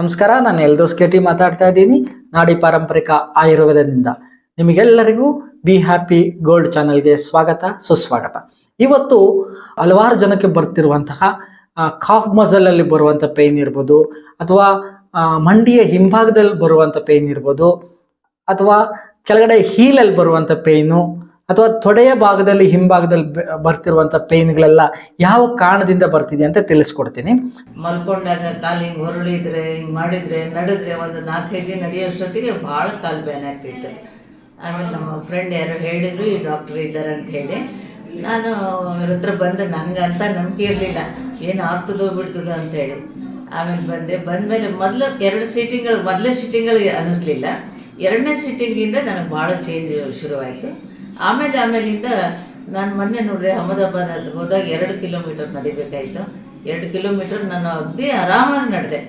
ನಮಸ್ಕಾರ, ನಾನು ಎಲ್ದೋಸ್ ಕೆಟಿ ಮಾತಾಡ್ತಾ ಇದ್ದೀನಿ, ನಾಡಿ ಪಾರಂಪರಿಕ ಆಯುರ್ವೇದದಿಂದ. ನಿಮಗೆಲ್ಲರಿಗೂ ಬಿ ಹ್ಯಾಪಿ ಗೋಲ್ಡ್ ಚಾನಲ್ಗೆ ಸ್ವಾಗತ, ಸುಸ್ವಾಗತ. ಇವತ್ತು ಹಲವಾರು ಜನಕ್ಕೆ ಬರ್ತಿರುವಂತಹ ಕಾಫ್ ಮಸಲಲ್ಲಿ ಬರುವಂಥ ಪೇಯ್ನ್ ಇರ್ಬೋದು, ಅಥವಾ ಮಂಡಿಯ ಹಿಂಭಾಗದಲ್ಲಿ ಬರುವಂಥ ಪೇಯ್ನ್ ಇರ್ಬೋದು, ಅಥವಾ ಕೆಳಗಡೆ ಹೀಲಲ್ಲಿ ಬರುವಂಥ ಪೇಯ್ನು ಅಥವಾ ತೊಡೆಯ ಭಾಗದಲ್ಲಿ ಹಿಂಭಾಗದಲ್ಲಿ ಬರ್ತಿರುವಂಥ ಪೇಯ್ನ್ಗಳೆಲ್ಲ ಯಾವ ಕಾರಣದಿಂದ ಬರ್ತಿದೆ ಅಂತ ತಿಳಿಸ್ಕೊಡ್ತೀನಿ. ಮಲ್ಕೊಂಡಾಗ ಕಾಲು ಹಿಂಗೆ ಹೊರಳಿದ್ರೆ, ಹಿಂಗೆ ಮಾಡಿದರೆ, ನಡೆದ್ರೆ ಒಂದು ನಾಲ್ಕು ಕೆ ಜಿ ನಡೆಯೋಷ್ಟೊತ್ತಿಗೆ ಭಾಳ ಕಾಲು ಬ್ಯಾನ್ ಆಗ್ತಿತ್ತು. ಆಮೇಲೆ ನಮ್ಮ ಫ್ರೆಂಡ್ ಯಾರು ಹೇಳಿದ್ರು, ಈ ಡಾಕ್ಟ್ರ್ ಇದ್ದಾರೆ ಅಂತ ಹೇಳಿ. ನಾನು ಅವ್ರ ಹತ್ರ ಬಂದೆ ಅಂತ ನಂಬಿಕೆ ಇರಲಿಲ್ಲ. ಏನು ಆಗ್ತದೋ ಬಿಡ್ತದೋ ಅಂತೇಳಿ ಆಮೇಲೆ ಬಂದೆ. ಬಂದಮೇಲೆ ಮೊದಲು ಎರಡು ಸೀಟಿಂಗ್ಗಳು ಮೊದಲೇ ಸೀಟಿಂಗ್ಗಳು ಅನ್ನಿಸ್ಲಿಲ್ಲ ಎರಡನೇ ಸೀಟಿಂಗಿಂದ ನನಗೆ ಭಾಳ ಚೇಂಜ್ ಶುರುವಾಯಿತು. ಆಮೇಲೆ ಆಮೇಲಿಂದ ನಾನು ಮೊನ್ನೆ ನೋಡ್ರಿ ಅಹಮದಾಬಾದ್ ಅಂತ ಹೋದಾಗ ಎರಡು ಕಿಲೋಮೀಟರ್ ನಡಿಬೇಕಾಯ್ತು. ಎರಡು ಕಿಲೋಮೀಟರ್ ನಾನು ಅಗದಿ ಆರಾಮಾಗಿ ನಡೆದೆ.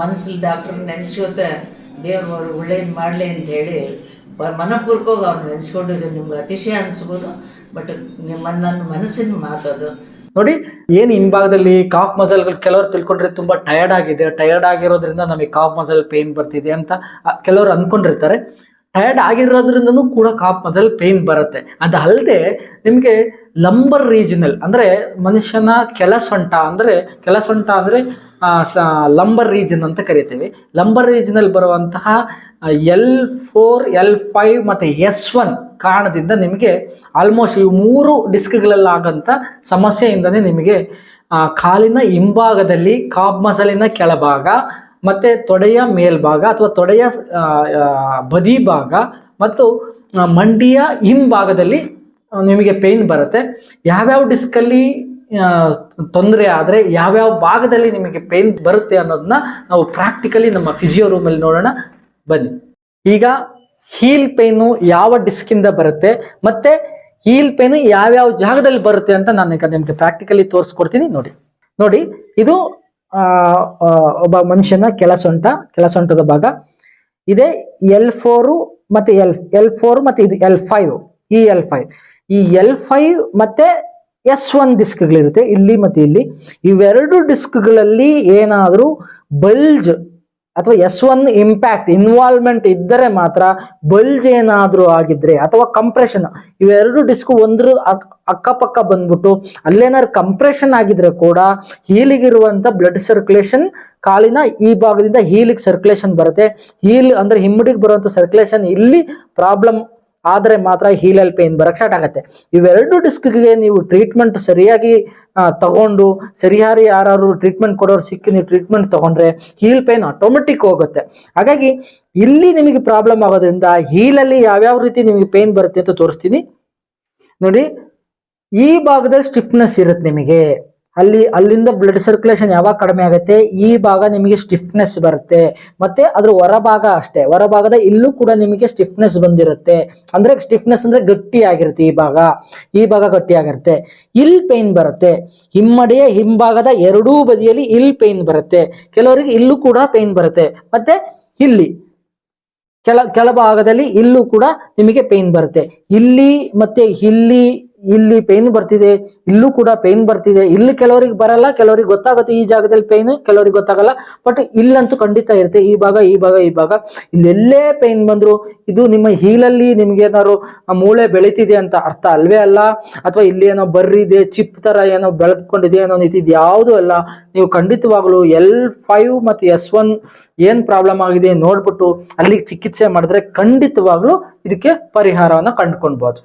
ಮನಸ್ಸಲ್ಲಿ ಡಾಕ್ಟ್ರ್ ನೆನೆಸ್ಕೋತ, ದೇವ್ರು ಒಳ್ಳೇದು ಮಾಡಲಿ ಅಂತ ಹೇಳಿ ಮನಪೂರ್ವಕವಾಗಿ ಅವ್ರು ನೆನೆಸ್ಕೊಂಡಿದ್ದು ನಿಮ್ಗೆ ಅತಿಶಯ ಅನಿಸ್ಬೋದು, ಬಟ್ ನಿಮ್ಮ ನನ್ನ ಮನಸ್ಸಿನ ಮಾತದು. ನೋಡಿ, ಏನು ಹಿಂಭಾಗದಲ್ಲಿ ಕಾಫ್ ಮಸಲ್ಗಳು ಕೆಲವರು ತಿಳ್ಕೊಂಡ್ರೆ ತುಂಬಾ ಟಯರ್ಡ್ ಆಗಿದೆ. ಟಯರ್ಡ್ ಆಗಿರೋದ್ರಿಂದ ನಮಗೆ ಕಾಫ್ ಮಸಲ್ ಪೇನ್ ಬರ್ತಿದೆ ಅಂತ ಕೆಲವರು ಅನ್ಕೊಂಡಿರ್ತಾರೆ. ಟಯರ್ಡ್ ಆಗಿರೋದ್ರಿಂದನೂ ಕೂಡ ಕಾಪ್ ಮಸಲ್ ಪೇನ್ ಬರುತ್ತೆ. ಅದು ಅಲ್ಲದೆ ನಿಮಗೆ ಲಂಬರ್ ರೀಜನಲ್ ಅಂದರೆ ಮನುಷ್ಯನ ಕೆಲ ಸೊಂಟ ಅಂದರೆ ಕೆಲ ಸೊಂಟ ಅಂದರೆ ಲಂಬರ್ ರೀಜನ್ ಅಂತ ಕರಿತೀವಿ. ಲಂಬರ್ ರೀಜನಲ್ ಬರುವಂತಹ ಎಲ್ ಫೋರ್ ಎಲ್ ಫೈವ್ ಮತ್ತು ಎಸ್ ಒನ್ ಕಾರಣದಿಂದ ನಿಮಗೆ ಆಲ್ಮೋಸ್ಟ್ ಈ ಮೂರು ಡಿಸ್ಕ್ಗಳಲ್ಲಾಗಂಥ ಸಮಸ್ಯೆಯಿಂದನೇ ನಿಮಗೆ ಕಾಲಿನ ಹಿಂಭಾಗದಲ್ಲಿ ಕಾಬ್ ಮಸಲಿನ ಕೆಳಭಾಗ ಮತ್ತು ತೊಡೆಯ ಮೇಲ್ಭಾಗ ಅಥವಾ ತೊಡೆಯ ಬದಿ ಭಾಗ ಮತ್ತು ಮಂಡಿಯ ಹಿಂಭಾಗದಲ್ಲಿ ನಿಮಗೆ ಪೇಯ್ನ್ ಬರುತ್ತೆ. ಯಾವ್ಯಾವ ಡಿಸ್ಕಲ್ಲಿ ತೊಂದರೆ ಆದರೆ ಯಾವ್ಯಾವ ಭಾಗದಲ್ಲಿ ನಿಮಗೆ ಪೇಯ್ನ್ ಬರುತ್ತೆ ಅನ್ನೋದನ್ನ ನಾವು ಪ್ರಾಕ್ಟಿಕಲಿ ನಮ್ಮ ಫಿಸಿಯೋ ರೂಮಲ್ಲಿ ನೋಡೋಣ. ಬನ್ನಿ. ಈಗ ಹೀಲ್ ಪೇನು ಯಾವ ಡಿಸ್ಕಿಂದ ಬರುತ್ತೆ ಮತ್ತೆ ಹೀಲ್ ಪೇನು ಯಾವ್ಯಾವ ಜಾಗದಲ್ಲಿ ಬರುತ್ತೆ ಅಂತ ನಾನು ಈಗ ನಿಮಗೆ ಪ್ರಾಕ್ಟಿಕಲಿ ತೋರಿಸ್ಕೊಡ್ತೀನಿ. ನೋಡಿ. ನೋಡಿ, ಇದು ಒಬ್ಬ ಮನುಷ್ಯನ ಕೆಳ ಸೊಂಟ ಕೆಳ ಸೊಂಟದ ಭಾಗ. ಇದೆ ಎಲ್ ಫೋರು ಮತ್ತೆ ಎಲ್ ಎಲ್ ಫೋರ್ ಮತ್ತೆ ಇದು ಎಲ್ ಫೈವ್ ಈ ಎಲ್ ಫೈವ್ ಈ ಎಲ್ ಫೈವ್ ಮತ್ತೆ ಎಸ್ ಒನ್ ಡಿಸ್ಕ್ಗಳಿರುತ್ತೆ ಇಲ್ಲಿ ಮತ್ತೆ ಇಲ್ಲಿ. ಇವೆರಡು ಡಿಸ್ಕ್ಗಳಲ್ಲಿ ಏನಾದರೂ ಬಲ್ಜ್ ಅಥವಾ ಎಸ್ ಒನ್ ಇಂಪ್ಯಾಕ್ಟ್ ಇನ್ವಾಲ್ವ್ಮೆಂಟ್ ಇದ್ದರೆ ಮಾತ್ರ ಬಲ್ಜ್ ಏನಾದರೂ ಆಗಿದ್ರೆ ಅಥವಾ ಕಂಪ್ರೆಷನ್ ಇವೆರಡು ಡಿಸ್ಕ್ ಒಂದ್ರ ಅಕ್- ಅಕ್ಕಪಕ್ಕ ಬಂದ್ಬಿಟ್ಟು ಅಲ್ಲೇನಾದ್ರು ಕಂಪ್ರೆಷನ್ ಆಗಿದ್ರೆ ಕೂಡ ಹೀಲಿಗಿರುವಂತ ಬ್ಲಡ್ ಸರ್ಕ್ಯುಲೇಷನ್ ಕಾಲಿನ ಈ ಭಾಗದಿಂದ ಹೀಲಿಗೆ ಸರ್ಕ್ಯುಲೇಷನ್ ಬರುತ್ತೆ. ಹೀಲ್ ಅಂದ್ರೆ ಹಿಮ್ಮಡಿಗೆ ಬರುವಂತ ಸರ್ಕ್ಯುಲೇಷನ್ ಇಲ್ಲಿ ಪ್ರಾಬ್ಲಮ್ ಆದರೆ ಮಾತ್ರ ಹೀಲಲ್ ಪೇನ್ ಬರೋಕ್ಕೆ ಸ್ಟಾರ್ಟ್ ಆಗುತ್ತೆ. ಇವೆರಡು ಡಿಸ್ಕ್ಗೆ ನೀವು ಟ್ರೀಟ್ಮೆಂಟ್ ಸರಿಯಾಗಿ ತಗೊಂಡು, ಸರಿಯಾಗಿ ಯಾರು ಟ್ರೀಟ್ಮೆಂಟ್ ಕೊಡೋರು ಸಿಕ್ಕಿ ನೀವು ಟ್ರೀಟ್ಮೆಂಟ್ ತಗೊಂಡ್ರೆ ಹೀಲ್ ಪೇನ್ ಆಟೋಮೆಟಿಕ್ ಹೋಗುತ್ತೆ. ಹಾಗಾಗಿ ಇಲ್ಲಿ ನಿಮಗೆ ಪ್ರಾಬ್ಲಮ್ ಆಗೋದ್ರಿಂದ ಹೀಲಲ್ಲಿ ಯಾವ್ಯಾವ ರೀತಿ ನಿಮಗೆ ಪೇನ್ ಬರುತ್ತೆ ಅಂತ ತೋರಿಸ್ತೀನಿ. ನೋಡಿ, ಈ ಭಾಗದಲ್ಲಿ ಸ್ಟಿಫ್ನೆಸ್ ಇರುತ್ತೆ ನಿಮಗೆ. ಅಲ್ಲಿ, ಅಲ್ಲಿಂದ ಬ್ಲಡ್ ಸರ್ಕ್ಯುಲೇಷನ್ ಯಾವಾಗ ಕಡಿಮೆ ಆಗುತ್ತೆ? ಈ ಭಾಗ ನಿಮಗೆ ಸ್ಟಿಫ್ನೆಸ್ ಬರುತ್ತೆ. ಮತ್ತೆ ಅದ್ರ ಹೊರಭಾಗ ಅಷ್ಟೇ. ಹೊರಭಾಗದ ಇಲ್ಲೂ ಕೂಡ ನಿಮಗೆ ಸ್ಟಿಫ್ನೆಸ್ ಬಂದಿರುತ್ತೆ. ಅಂದ್ರೆ ಸ್ಟಿಫ್ನೆಸ್ ಅಂದ್ರೆ ಗಟ್ಟಿ ಆಗಿರುತ್ತೆ ಈ ಭಾಗ. ಈ ಭಾಗ ಗಟ್ಟಿ ಆಗಿರುತ್ತೆ ಇಲ್ ಪೇನ್ ಬರುತ್ತೆ. ಹಿಮ್ಮಡಿಯ ಹಿಂಭಾಗದ ಎರಡೂ ಬದಿಯಲ್ಲಿ ಇಲ್ ಪೇನ್ ಬರುತ್ತೆ. ಕೆಲವರಿಗೆ ಇಲ್ಲೂ ಕೂಡ ಪೇನ್ ಬರುತ್ತೆ. ಮತ್ತೆ ಇಲ್ಲಿ ಕೆಲ ಭಾಗದಲ್ಲಿ ಇಲ್ಲೂ ಕೂಡ ನಿಮಗೆ ಪೇನ್ ಬರುತ್ತೆ. ಇಲ್ಲಿ ಮತ್ತೆ ಇಲ್ಲಿ ಇಲ್ಲಿ ಪೇನ್ ಬರ್ತಿದೆ, ಇಲ್ಲೂ ಕೂಡ ಪೇನ್ ಬರ್ತಿದೆ. ಇಲ್ಲಿ ಕೆಲವರಿಗೆ ಬರಲ್ಲ, ಕೆಲವರಿಗೆ ಗೊತ್ತಾಗುತ್ತೆ ಈ ಜಾಗದಲ್ಲಿ ಪೇನ್ ಕೆಲವರಿಗೆ ಗೊತ್ತಾಗಲ್ಲ. ಬಟ್ ಇಲ್ಲಂತೂ ಖಂಡಿತ ಇರುತ್ತೆ. ಈ ಭಾಗ ಈ ಭಾಗ ಈ ಭಾಗ. ಇಲ್ಲೆಲ್ಲೇ ಪೇನ್ ಬಂದ್ರು, ಇದು ನಿಮ್ಮ ಹೀಲಲ್ಲಿ ನಿಮ್ಗೆ ಏನಾದ್ರು ಮೂಳೆ ಬೆಳೀತಿದೆ ಅಂತ ಅರ್ಥ ಅಲ್ವೇ ಅಲ್ಲ? ಅಥವಾ ಇಲ್ಲಿ ಏನೋ ಬರ್ರಿದೆ, ಚಿಪ್ ತರ ಏನೋ ಬೆಳೆದ್ಕೊಂಡಿದೆ ಏನೋ ನೀತಿ ಯಾವುದೂ ಅಲ್ಲ? ನೀವು ಖಂಡಿತವಾಗ್ಲು ಎಲ್ ಫೈವ್ ಮತ್ತು ಎಸ್ ಒನ್ ಏನ್ ಪ್ರಾಬ್ಲಮ್ ಆಗಿದೆ ನೋಡ್ಬಿಟ್ಟು ಅಲ್ಲಿಗೆ ಚಿಕಿತ್ಸೆ ಮಾಡಿದ್ರೆ ಖಂಡಿತವಾಗ್ಲೂ ಇದಕ್ಕೆ ಪರಿಹಾರವನ್ನ ಕಂಡುಕೊಳ್ಬಹುದು